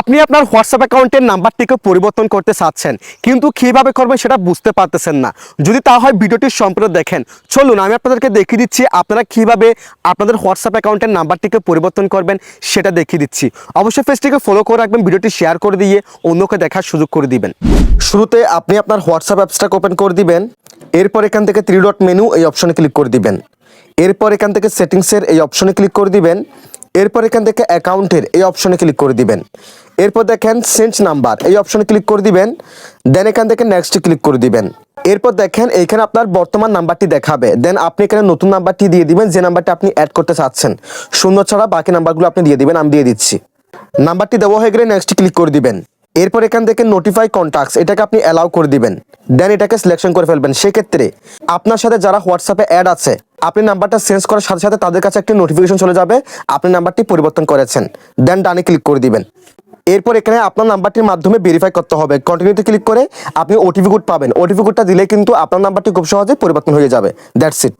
আপনি আপনার হোয়াটসঅ্যাপ অ্যাকাউন্টের নাম্বারটিকে পরিবর্তন করতে চাচ্ছেন, কিন্তু কীভাবে করবেন সেটা বুঝতে পারতেছেন না। যদি তা হয় ভিডিওটি সম্পূর্ণ দেখেন। চলুন, আমি আপনাদেরকে দেখিয়ে দিচ্ছি আপনারা কীভাবে আপনাদের হোয়াটসঅ্যাপ অ্যাকাউন্টের নাম্বারটিকে পরিবর্তন করবেন, সেটা দেখিয়ে দিচ্ছি। অবশ্যই ফেসটিকে ফলো করে রাখবেন, ভিডিওটি শেয়ার করে দিয়ে অন্যকে দেখার সুযোগ করে দিবেন। শুরুতে আপনি আপনার হোয়াটসঅ্যাপ অ্যাপসটাকে ওপেন করে দিবেন। এরপর এখান থেকে থ্রি ডট মেনু এই অপশনে ক্লিক করে দিবেন। এরপর এখান থেকে সেটিংসের এই অপশনে ক্লিক করে দিবেন। এরপর এখান থেকে অ্যাকাউন্টের এই অপশনে ক্লিক করে দিবেন। এরপর দেখেন সেন্ট নাম্বার এই অপশনে ক্লিক করে দিবেন। দেন এখান থেকে নেক্সট ক্লিক করে দিবেন। এরপর দেখেন এখানে আপনার বর্তমান নাম্বারটি দেখাবে। দেন আপনি এখানে নতুন নাম্বারটি দিয়ে দিবেন, যে নাম্বারটি আপনি অ্যাড করতে চাচ্ছেন। শূন্য ছাড়া বাকি নাম্বারগুলো আপনি দিয়ে দিবেন, আমি দিয়ে দিচ্ছি। নাম্বারটি দেওয়া হয়ে গেলে নেক্সট ক্লিক করে দিবেন। এরপর এখান থেকে নোটিফাই কন্ট্যাক্টস এটাকে আপনি অ্যালাউ করে দিবেন। দেন এটাকে সিলেকশন করে ফেলবেন। সেক্ষেত্রে আপনার সাথে যারা হোয়াটসঅ্যাপে অ্যাড আছে আপনি নাম্বারটা চেঞ্জ করার সাথে সাথে তাদের কাছে একটি নোটিফিকেশন চলে যাবে। আপনি নাম্বারটি পরিবর্তন করেছেন। দেন ডানে ক্লিক করে দিবেন। এরপর এখানে আপনার নাম্বারটির মাধ্যমে ভেরিফাই করতে হবে। কন্টিনিউতে ক্লিক করে আপনি ওটিপি কোড পাবেন। ওটিপি কোডটা দিলে কিন্তু আপনার নাম্বারটি খুব সহজে পরিবর্তন হয়ে যাবে। That's it